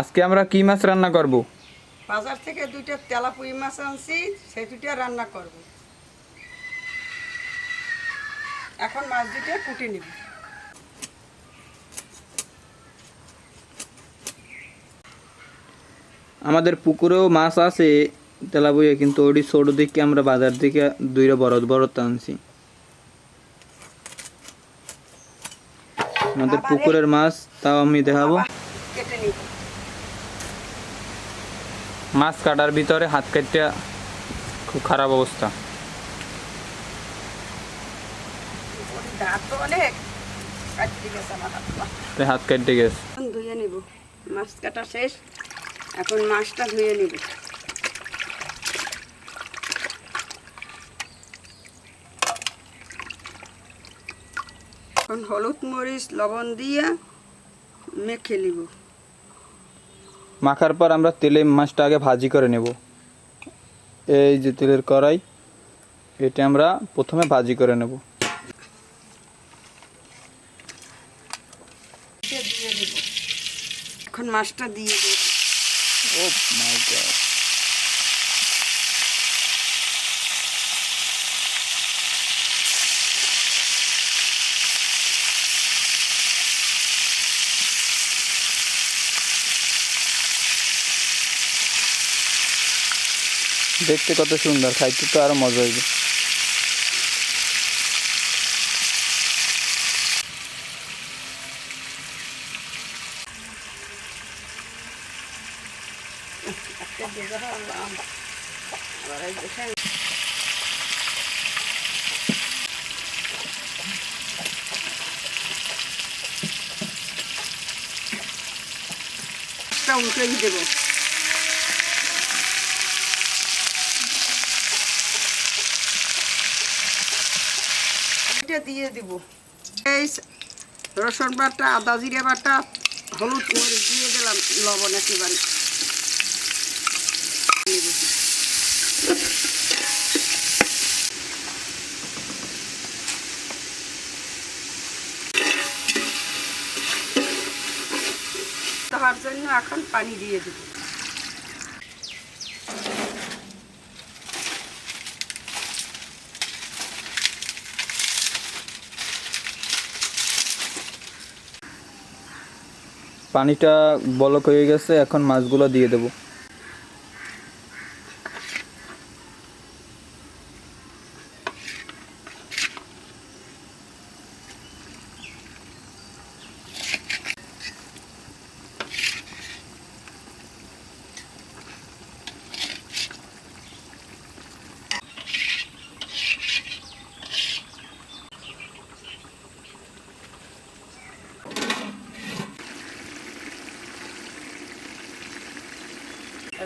আজকে আমরা কি মাছ রান্না করব? বাজার থেকে দুইটা তেলাপুরি মাছ আনছি সেই দুইটা রান্না করব। এখন মাছ দুইটা কুটে নিবি। আমাদের পুকুরেও মাছ আছে তেলাবইয়া কিন্তু ওটি ছোট দিকে আমরা বাজার থেকে দুইটা বড় বড় আনছি। আমাদের পুকুরের মাছ তাও আমি দেখাবো। কেটে নিব। মাছ কাটার ভিতরে হাত কাটতে খুব খারাপ অবস্থা। হাত কাটতে গেছে ধুয়ে নিব। মাছ কাটা শেষ। এখন মাছটা ধুয়ে নিব। এখন হলুদ মরিচ লবণ দিয়ে মেখে নিব। মাখার পর আমরা তেলে মাছটা আগে ভাজি করে নেব। এই যে তেলের কড়াই এটা আমরা প্রথমে ভাজি করে নেব। এখন মাছটা দিয়ে দেব। ও মাই গড দেখতে কত সুন্দর খাইতে তো আরও মজা হইবে। দেবো আম আবার এই দেখেন একটা উল্টেই দেবো এটা দিয়ে দিব। এই রসুন বাটা, আদা জিরে বাটা, হলুদ মরিচ দিয়ে দিলাম, লবণ একেবারে। তাহার জন্য এখন পানি দিয়ে দেব। পানিটা বলক হয়ে গেছে এখন মাছগুলো দিয়ে দেবো।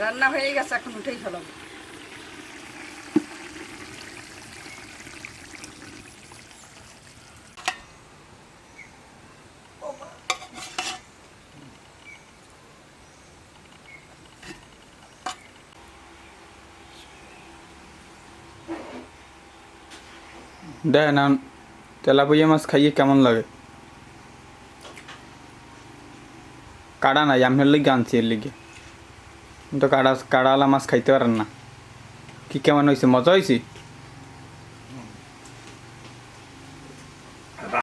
রান্না হয়ে গেছে, এখন উঠেই ফেলাম এখন তেলাপিয়া মাছ খাইয়ে কেমন লাগে? কাটা নাই আপনার লিগে আনছি এর লিগে। তো কাড়া কাড়াওয়ালা মাছ খাইতে পারেন না। কি কেমন হয়েছে মজা হয়েছে